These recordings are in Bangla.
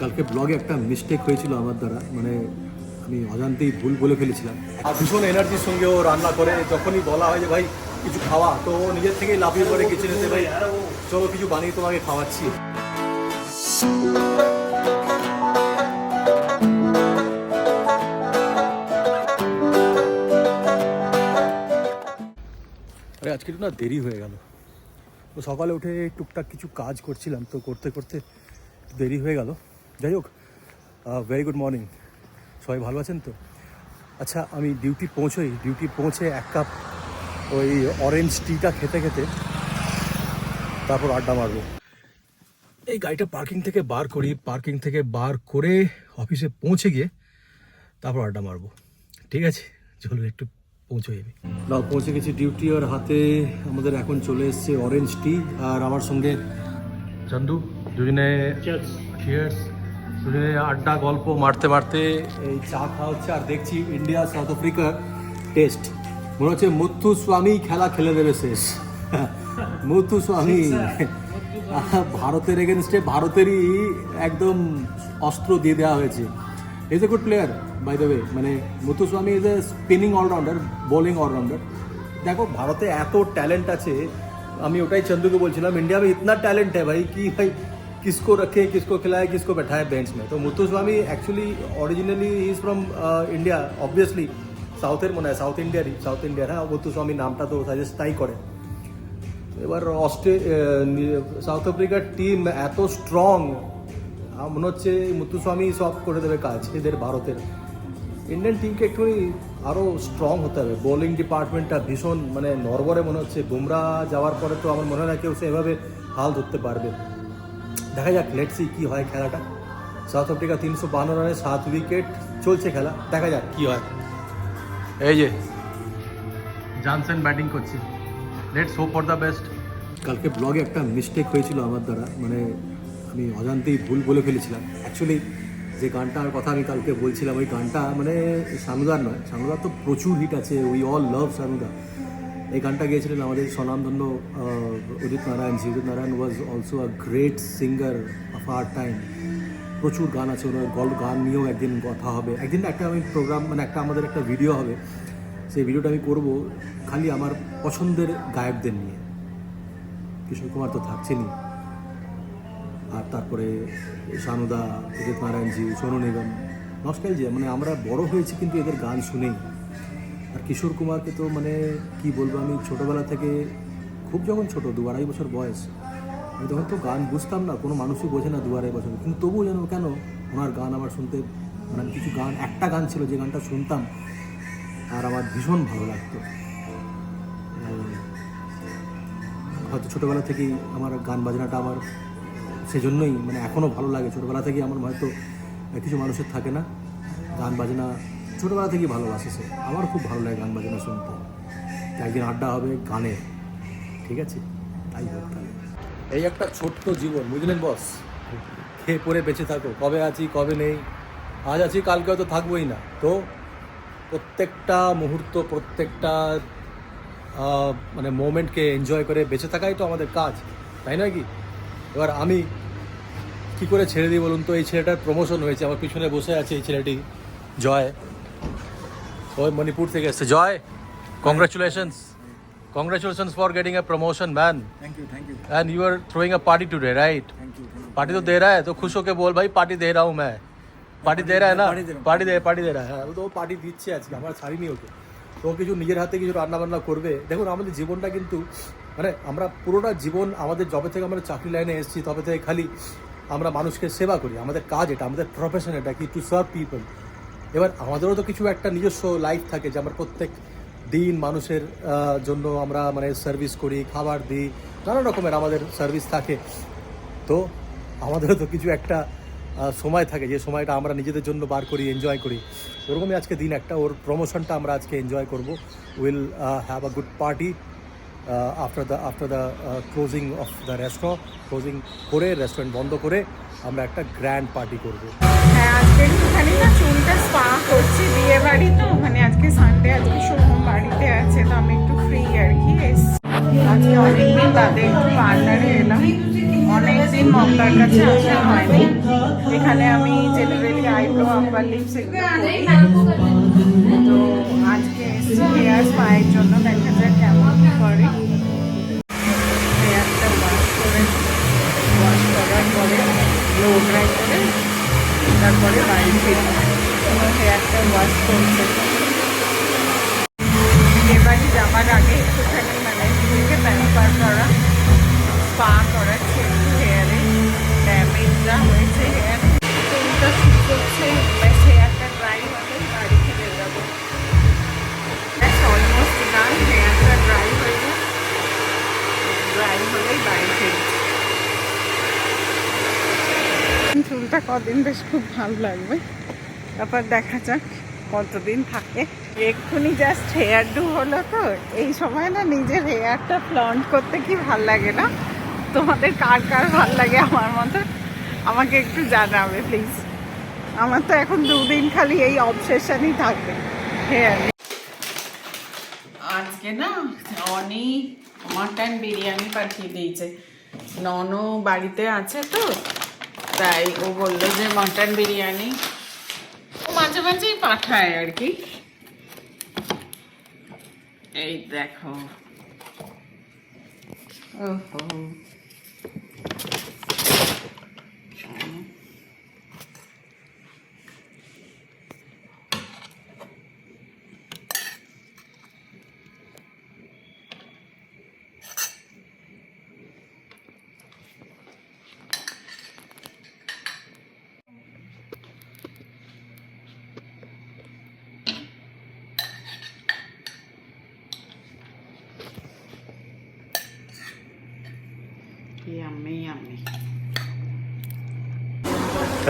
কালকে ব্লগে একটা মিস্টেক হয়েছিল আমার দ্বারা। মানে আমি অজান্তেই ভুল বলে ফেলেছিলাম। আর ভীষণ এনার্জির সঙ্গে ও রান্না করে। যখনই বলা হয় যে ভাই কিছু খাওয়া। তো ও নিজের থেকেই লাফিয়ে পড়ে কিচেনেতে ভাই চলো কিছু বানিয়ে তোমাকে খাওয়াচ্ছি। আরে আজকে একটু না দেরি হয়ে গেল। তো সকালে উঠে টুকটাক কিছু কাজ করছিলাম তো করতে করতে দেরি হয়ে গেল। যাই হোক ভেরি গুড মর্নিং সবাই ভালো আছেন তো? আচ্ছা আমি ডিউটি পৌঁছোই। ডিউটি পৌঁছে এক কাপ ওই অরেঞ্জ টিটা খেতে খেতে তারপর আড্ডা মারবো। এই গাড়িটা পার্কিং থেকে বার করি পার্কিং থেকে বার করে অফিসে পৌঁছে গিয়ে তারপর আড্ডা মারবো। ঠিক আছে চলো একটু পৌঁছে যাবে না পৌঁছে গেছি ডিউটি আর হাতে। আমাদের এখন চলে এসছে অরেঞ্জ টি আর আমার সঙ্গে চন্দু দুজনে চিয়ার্স দুজনে আড্ডা গল্প মারতে মারতে এই চা খাওয়া হচ্ছে আর দেখছি ইন্ডিয়া সাউথ আফ্রিকার টেস্ট মনে হচ্ছে মুথু স্বামী খেলা খেলে দেবে শেষ। মুথু স্বামী। ভারতের এগেনস্টে ভারতেরই একদম অস্ত্র দিয়ে দেওয়া হয়েছে। Is a good player by the way মানে Muthusamy is a spinning allrounder bowling allrounder দেখো ভারতে এত ট্যালেন্ট আছে আমি ওটাই চন্দুকে বলছিলাম ইন্ডিয়া মে ইতনা ট্যালেন্ট হ্যাঁ ভাই কি ভাই? किसको रखे किसको खिलाए किसको बैठाए बेंच में तो Muthuswamy actually originally he is from India obviously সাউথের মনে হয় সাউথ ইন্ডিয়ারই সাউথ ইন্ডিয়ার হ্যাঁ মুথুস্বামী নামটা তো সাজেস্ট তাই করে এবার অস্ট্রে সাউথ আফ্রিকার টিম এত স্ট্রং মনে হচ্ছে মুতুস্বামী সব করে দেবে কাজ এদের ভারতের ইন্ডিয়ান টিমকে একটুখানি আরও স্ট্রং হতে হবে বোলিং ডিপার্টমেন্টটা ভীষণ মানে নরবরে মনে হচ্ছে বুমরা যাওয়ার পরে তো আমার মনে হয় না কেউ সেভাবে হাল ধরতে পারবে দেখা যাক লেটসি কি হয় খেলাটা। সাউথ আফ্রিকা তিনশো বান্ন রানে সাত উইকেট চলছে খেলা, দেখা যাক কি হয়। এই যে জনসন ব্যাটিং করছে। Let's hope for the best কালকে ব্লগে একটা মিস্টেক হয়েছিল আমার দ্বারা মানে আমি অজান্তেই ভুল বলে ফেলেছিলাম। অ্যাকচুয়ালি যে গানটার কথা আমি কালকে বলছিলাম, ওই গানটা মানে সানুদার নয়, সানুদার তো প্রচুর হিট আছে উই অল লাভ সানুদা। এই গানটা গিয়েছিলেন আমাদের স্বনামধন্য Udit Narayan. Ji Udit Narayan was also a great singer of our time প্রচুর গান আছে, ওনার গল্প, গান নিয়েও একদিন কথা হবে। একদিন একটা আমি প্রোগ্রাম মানে একটা আমাদের একটা ভিডিও হবে। সেই ভিডিওটা আমি করব খালি আমার পছন্দের গায়কদের নিয়ে। কিশোর কুমার তো থাকছেনই। আর তারপরে শানুদা উদিত নারায়ণজি সোনু নিগম। নস্টাইজিয়া মানে আমরা বড় হয়েছি কিন্তু এদের গান শুনেই। আর কিশোর কুমারকে তো মানে কি বলব, আমি ছোটোবেলা থেকে খুব যখন ছোট, দু আড়াই বছর বয়স, আমি তখন তো গান বুঝতাম না, কোনো মানুষই বোঝে না দু আড়াই বছর। কিন্তু তবুও যেন কেন, ওনার গান আমার শুনতে মানে কিছু গান, একটা গান ছিল যে গানটা শুনতাম, আর আমার ভীষণ ভালো লাগতো। হয়তো ছোটোবেলা থেকেই আমার গান বাজনাটা আমার সেজন্যই মানে এখনও ভালো লাগে। ছোটোবেলা থেকেই আমার হয়তো কিছু মানুষের থাকে না, গান বাজনা ছোটোবেলা থেকেই ভালোবাসে সে। আমার খুব ভালো লাগে গান বাজনা শুনতে। একদিন আড্ডা হবে গানে, ঠিক আছে? তাই হোক তাহলে। এই একটা ছোট্ট জীবন, বুঝলেন বস খেয়ে পরে বেঁচে থাকো। কবে আছি, কবে নেই? আজ আছি, কালকে হয়তো থাকবোই না। তো প্রত্যেকটা মুহূর্ত, প্রত্যেকটা মানে মোমেন্টকে এনজয় করে বেঁচে থাকাই তো আমাদের কাজ, তাই নয় কি? এবার আমি কি করে ছেড়ে দিই বলুন তো? এই ছেলেটার প্রমোশন হয়েছে, আমার পিছনে বসে আছে এই ছেলেটি, জয়। ওই মণিপুর থেকে এসেছে। Joy congratulations congratulations for getting a promotion man and you are you a party are throwing a party today right party তো খুশ হোকে বল ভাই পার্টি দে बोल भाई पार्टी পার্টি দে রা না পার্টি দে পার্টি দে রা হ্যাঁ ও তো পার্টি দিচ্ছে আজকে আমরা ছাড়িনি ওকে। তো কিছু নিজের হাতে কিছু রান্না বান্না করবে। দেখুন আমাদের জীবনটা কিন্তু মানে আমরা পুরোটা জীবন আমাদের জবে থেকে আমরা চাকরি লাইনে এসেছি তবে থেকে খালি আমরা মানুষকে সেবা করি। আমাদের কাজ এটা আমাদের প্রফেশন এটা কি টু সার্ভ পিপল এবার আমাদেরও তো কিছু একটা নিজস্ব লাইফ থাকে যে আমরা প্রত্যেক দিন মানুষের জন্য আমরা মানে সার্ভিস করি, খাবার দিই, নানা রকমের আমাদের সার্ভিস থাকে। তো আমাদেরও তো কিছু একটা সময় থাকে যে সময়টা আমরা নিজেদের জন্য বার করি এনজয় করি। ওরকমই আজকে দিন একটা, ওর প্রমোশনটা আমরা আজকে এনজয় করব। Will have a good party after the after the closing of the restaurant closing করে রেস্টুরেন্ট বন্ধ করে আমরা একটা গ্র্যান্ড পার্টি করব। হ্যাঁ পার্লারে এলাম। অনেকদিন মমতার কাছে আসা হয়নি। এখানে আমি জেনারেলি আইব্রো আপার লিপস এগুলো তো আজকে এসেছি হেয়ার স্পায়ের জন্য। দেখা যাক কেমন করে। হেয়ারটা ওয়াশ করে ওয়াশ করার পরে লো ড্রাই করে, তারপরে বাড়ি ফিরবো হেয়ারটা ওয়াশ করছে কদিন বেশ খুব ভালো লাগবে। তারপর দেখা যাক কতদিন থাকে। এক্ষুনি জাস্ট হেয়ার ডু হলো তো। এই সময় না নিজের হেয়ারটা ফ্লন্ট করতে কি ভালো লাগে না? তোমাদের কার কার ভালো লাগে আমার মতো? আমাকে একটু জানাবে প্লিজ আমার তো এখন দুদিন খালি এই অবসেশনই থাকবে হেয়ার আজকে না অনেক মাটন বিরিয়ানি পাঠিয়ে দিয়েছে। ননও বাড়িতে আছে তো। তাই ও বলল যে মাটন বিরিয়ানি। ও মাঝে মাঝেই পাঠায় আর কি। এই দেখো। ওহো।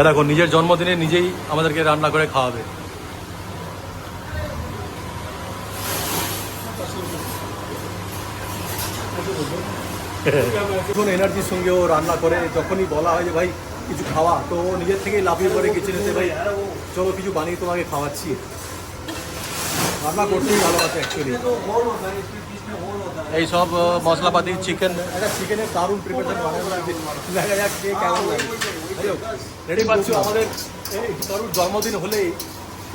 দেখো, নিজের জন্মদিনে নিজেই আমাদেরকে রান্না করে খাওয়াবে। এখন এনার্জির সঙ্গে ও রান্না করে, যখনই বলা হয় যে, ভাই, কিছু খাওয়া। তো ও নিজের থেকেই লাফিয়ে পড়ে কিচেনেতে ভাই, চলো, কিছু বানিয়ে তোমাকে খাওয়াচ্ছি। রান্না করতেই ভালোবাসে অ্যাকচুয়ালি এই সব মশলাপাতি চিকেন একটা চিকেনের দারুণ প্রিপারেশন দেখা কে কেমন রেডি পাচ্ছি? আমাদের এই কারুর জন্মদিন হলেই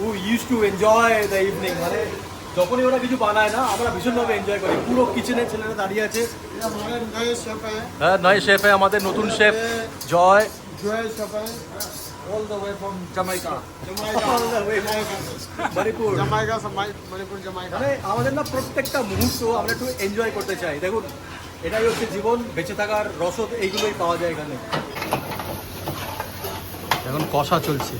উ use to enjoy the evening মানে যখনই ওরা কিছু বানায় না আমরা ভীষণভাবে এনজয় করি। পুরো কিচেনের ছেলেরা দাঁড়িয়ে আছে। হ্যাঁ নয় শেফে হ্যাঁ, আমাদের নতুন chef Joy. Joy chef all the way from Jamaica. Jamaica. All the way from Manipur. Jamaica, Manipur, Jamaica. মানে আমাদের না প্রত্যেকটা মুহূর্ত আমরা একটু এনজয় করতে চাই দেখুন এটাই হচ্ছে জীবন বেঁচে থাকার রসদ এইগুলোই পাওয়া যায় এখানে এখন কষা চলছে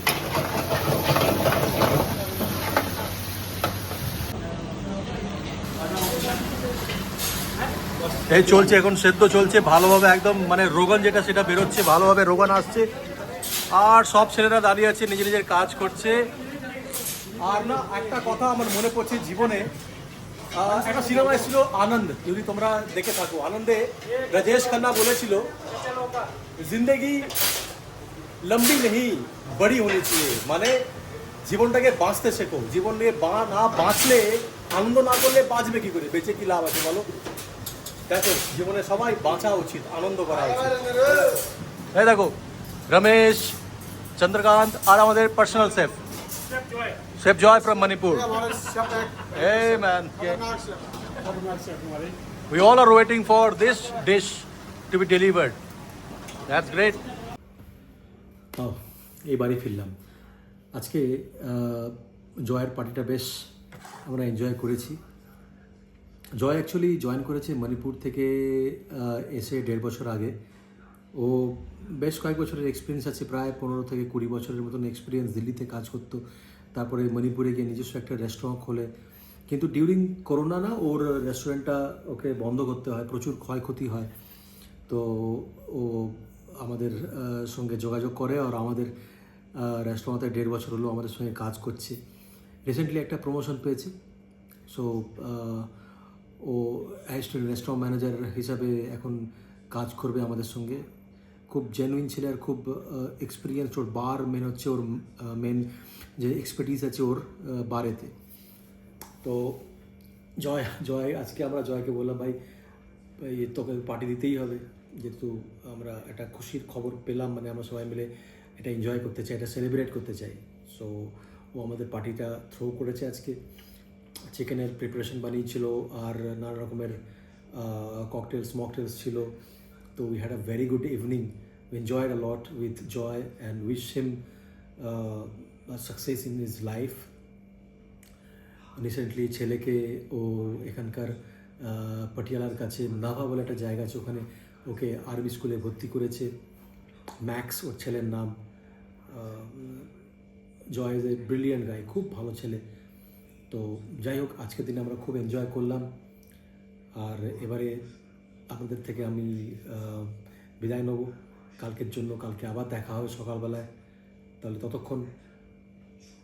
এই চলছে এখন সেদ্ধ চলছে ভালোভাবে একদম মানে রোগান যেটা সেটা বেরোচ্ছে ভালোভাবে রোগান আসছে আর সব ছেলেরা দাঁড়িয়ে আছে নিজের নিজের কাজ করছে। আর না একটা কথা আমার মনে পড়ছে জীবনে। একটা সিনেমা এসেছিল আনন্দ যদি তোমরা দেখে থাকো। আনন্দে রাজেশ খান্না বলেছিল জিন্দেগি লম্বি নেই বড়ি হনি চেয়ে মানে জীবনটাকে বাঁচতে শেখো। জীবন নিয়ে বা না বাঁচলে আনন্দ না করলে বাঁচবে কি করে? বেঁচে কি লাভ আছে বলো? দেখো জীবনে সবাই বাঁচা উচিত আনন্দ করা উচিত। দেখো রমেশ চন্দ্রকান্ত আর আমাদের personal chef chef Joy from Manipur Hey, man. We all are waiting for this dish to be delivered. That's great. Oh, এই বাড়ি ফিরলাম আজকে জয়ের পার্টিটা বেশ আমরা এনজয় করেছি জয় অ্যাকচুয়ালি জয়েন করেছে মণিপুর থেকে এসে দেড় বছর আগে ও বেশ কয়েক বছরের এক্সপিরিয়েন্স আছে, প্রায় পনেরো থেকে কুড়ি বছরের মতন এক্সপিরিয়েন্স দিল্লিতে কাজ করতো। তারপরে মণিপুরে গিয়ে নিজস্ব একটা রেস্টুরেন্ট খোলে। কিন্তু ডিউরিং করোনা না, ওর রেস্টুরেন্টটা ওকে বন্ধ করতে হয়, প্রচুর ক্ষয়ক্ষতি হয়। তো ও আমাদের সঙ্গে যোগাযোগ করে আর আমাদের রেস্টুরেন্টে দেড় বছর হলো আমাদের সঙ্গে কাজ করছে। রিসেন্টলি একটা প্রমোশন পেয়েছে। সো ও অ্যাসিস্ট্যান্ট রেস্টুরেন্ট ম্যানেজার হিসাবে এখন কাজ করবে আমাদের সঙ্গে। খুব জেনুইন ছেলে আর খুব এক্সপিরিয়েন্স ওর বার মেন হচ্ছে ওর মেন যে এক্সপার্টিস আছে ওর বারেতে তো জয় জয়, আজকে আমরা জয়কে বললাম, ভাই ভাই তোকে পার্টি দিতেই হবে। যেহেতু আমরা একটা খুশির খবর পেলাম মানে আমরা সবাই মিলে এটা এনজয় করতে চাই, এটা সেলিব্রেট করতে চাই। সো ও আমাদের পার্টিটা থ্রো করেছে আজকে। চিকেনের প্রিপারেশন বানিয়েছিল, আর নানা রকমের ককটেলস মকটেলস ছিল। তো we had a very good evening we enjoyed a lot with Joy and wish him success in his life recently ছেলেকে ও এখানকার পাটিয়ালার কাছে নাভা বলে একটা জায়গা আছে, ওখানে ওকে আরবি স্কুলে ভর্তি করেছে। ম্যাক্স ওর ছেলের নাম। জয় ইজ এ ব্রিলিয়ান্ট গাই খুব ভালো ছেলে। তো যাই হোক, আজকের দিনে আমরা খুব এনজয় করলাম। আর এবারে আপনাদের থেকে আমি বিদায় নেব। কালকের জন্য কালকে আবার দেখা হবে সকালবেলায়। তাহলে ততক্ষণ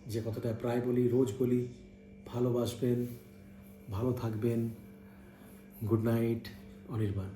যে কথাটা প্রায় বলি, রোজ বলি, ভালোবাসবেন, ভালো থাকবেন। Good night, Anirban.